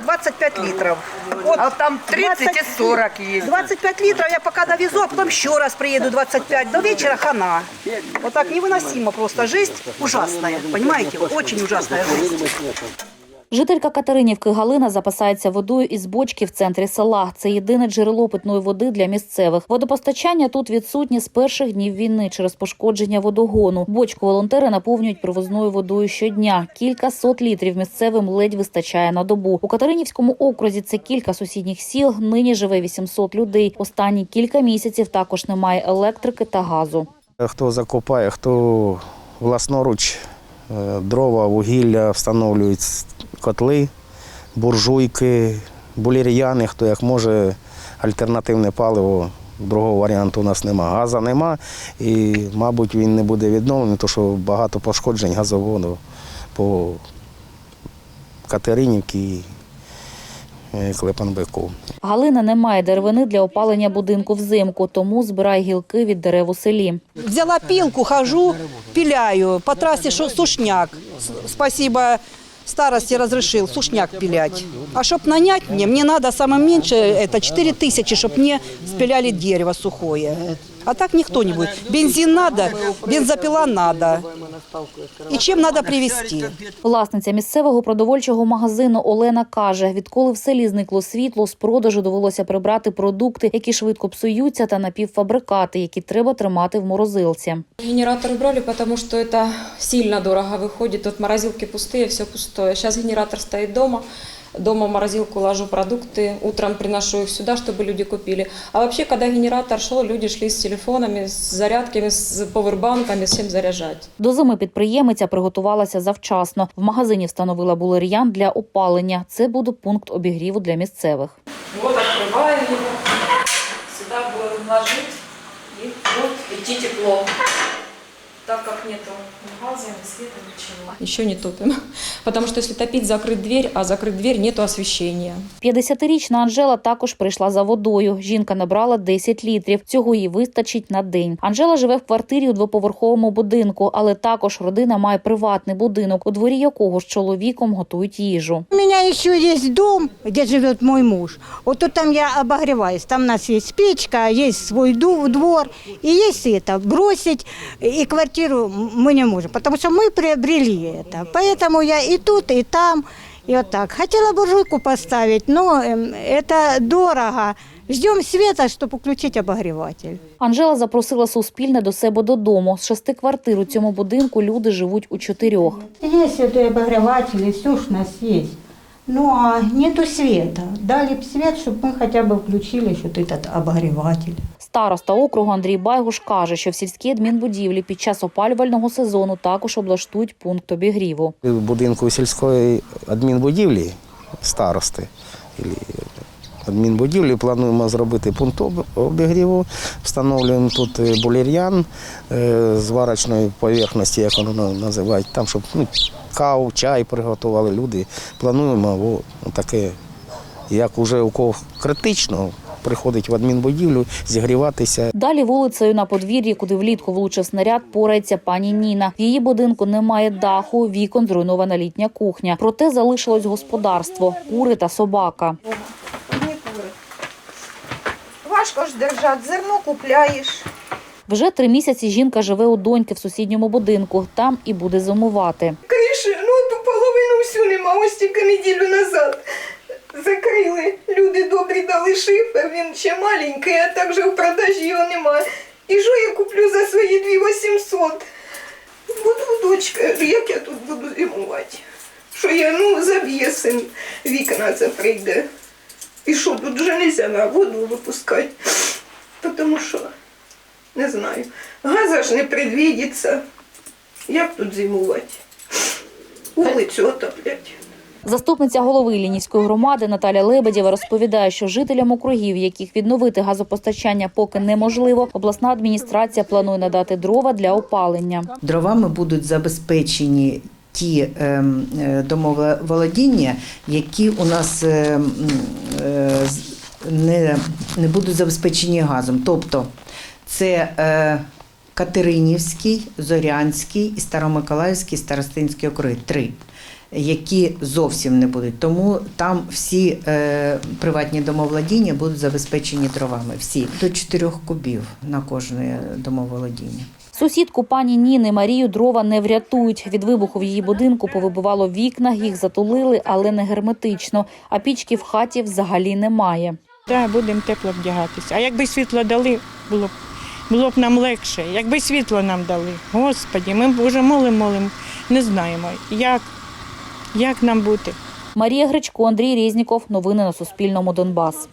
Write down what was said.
25 литров. Вот А там 30 и 40 есть. 25 литров я пока довезу, а потом еще раз приеду 25. До вечера хана. Вот так невыносимо просто. Жизнь ужасная, понимаете? Очень ужасная жизнь. Жителька Катеринівки Галина запасається водою із бочки в центрі села. Це єдине джерело питної води для місцевих. Водопостачання тут відсутні з перших днів війни через пошкодження водогону. Бочку волонтери наповнюють привозною водою щодня. Кілька сот літрів місцевим ледь вистачає на добу. У Катеринівському окрузі це кілька сусідніх сіл. Нині живе 800 людей. Останні кілька місяців також немає електрики та газу. Хто закопає, хто власноруч е, дрова, вугілля встановлюють котли, буржуйки, булір'яни, хто як може, альтернативне паливо. Другого варіанту у нас нема. Газа нема і, мабуть, він не буде відновлений, тому що багато пошкоджень газоводу по Катеринівці і е, Клепанбеку. Галина не має деревини для опалення будинку взимку, тому збирає гілки від дерев у селі. Взяла пилку, хожу, пиляю. По трассе шо- сушняк. Спасибо старости разрешил сушняк пилять. А чтоб нанять мне, мне надо самое меньше, это 4 тысячи, чтобы мне спиляли дерево сухое. А так никто не будет. Бензин надо, бензопила надо. И чем надо привезти? Власниця місцевого продовольчого магазину Олена каже, відколи в селі зникло світло, з продажу довелося прибрати продукти, які швидко псуються, та напівфабрикати, які треба тримати в морозилці. Генератор убрали, потому что это сильно дорого выходит. Тут морозилки пустые, все пустое. Сейчас генератор стоит дома. Дома в морозилку ложу продукты, утром приношу их сюда, чтобы люди купили. А вообще, когда генератор шел, люди шли с телефонами, с зарядками, с повербанками, всем заряжать. До зими підприємиця приготувалася завчасно. В магазині встановила булер'ян для опалення. Це буде пункт обігріву для місцевих. Вот открываем его, сюда будем ложить, и вот идти тепло. Так как нету ни газа, ни света, ничего. Еще не топим, потому что если топить, закрыть дверь, а закрыть дверь нету освещения. 50-річна Анжела також прийшла за водою. Жінка набрала 10 літрів. Цього їй вистачить на день. Анжела живе в квартирі у двоповерховому будинку, але також родина має приватний будинок, у дворі якого з чоловіком готують їжу. У меня еще есть дом, где живет мой муж. Вот тут там я обогреваюсь. Там у нас есть печка, есть свой ду- двор. И есть это, бросить и квартиру мы не можем, потому что мы приобрели это. Поэтому я и тут, и там, и вот так. Хотела буржуйку поставить, но эм, это дорого. Ждем света, чтобы включить обогреватель. Анжела запросила Суспільне до себе додому. З шести квартир у цьому будинку люди живуть у чотирьох. Есть это и обогреватели, все ж у нас есть. Ну а нету света. Дали бы свет, чтобы мы хотя бы включили еще вот этот обогреватель. Староста округу Андрій Байгуш каже, що в сільській адмінбудівлі під час опалювального сезону також облаштують пункт обігріву. В будинку сільської адмінбудівлі старости і адмінбудівлі плануємо зробити пункт об- обігріву. Встановлюємо тут е, булір'ян е, зварочної поверхності, як воно називають, там, щоб ну, каву, чай приготували люди. Плануємо о, таке, як уже у кого критично, приходить в адмінбудівлю, зігріватися. Далі вулицею на подвір'ї, куди влітку влучив снаряд, порається пані Ніна. В її будинку немає даху, вікон, зруйнована літня кухня. Проте залишилось господарство, кури та собака. Важко ж держати, зерно купляєш. Вже три місяці жінка живе у доньки в сусідньому будинку. Там і буде зимувати. Нема, ось тільки неділю назад. Закрили. Люди добрі дали шифер, він ще маленький, а так же в продажі його немає. І що я куплю за свої 2800? Буду дочка, як я тут буду зимувати? Що я, ну, заб'є вікна це прийде. І що, тут вже не на воду випускати, тому що, не знаю, газа ж не предвідиться. Як тут зимувати? Вулицю отоплять. Заступниця голови Лінівської громади Наталя Лебедєва розповідає, що жителям округів, яких відновити газопостачання поки неможливо, обласна адміністрація планує надати дрова для опалення. Дровами будуть забезпечені ті ем, е, домоволодіння, які у нас ем, е, з- не, не будуть забезпечені газом. Тобто це е, Катеринівський, Зорянський і Старомиколаївський старостинський округи. Три. які зовсім не будуть. Тому там всі е, приватні домовладіння будуть забезпечені дровами. Всі до 4 кубів на кожне домоволодіння. Сусідку пані Ніни Марію дрова не врятують. Від вибуху в її будинку повибивало вікна, їх затулили, але не герметично. А пічки в хаті взагалі немає. Так, будемо тепло вдягатися. А якби світло дали, було б, було б нам легше. Якби світло нам дали. Господі, ми вже молимо, молимо, не знаємо, як, як нам бути. Марія Гречко, Андрій Різніков. Новини на Суспільному. Донбас.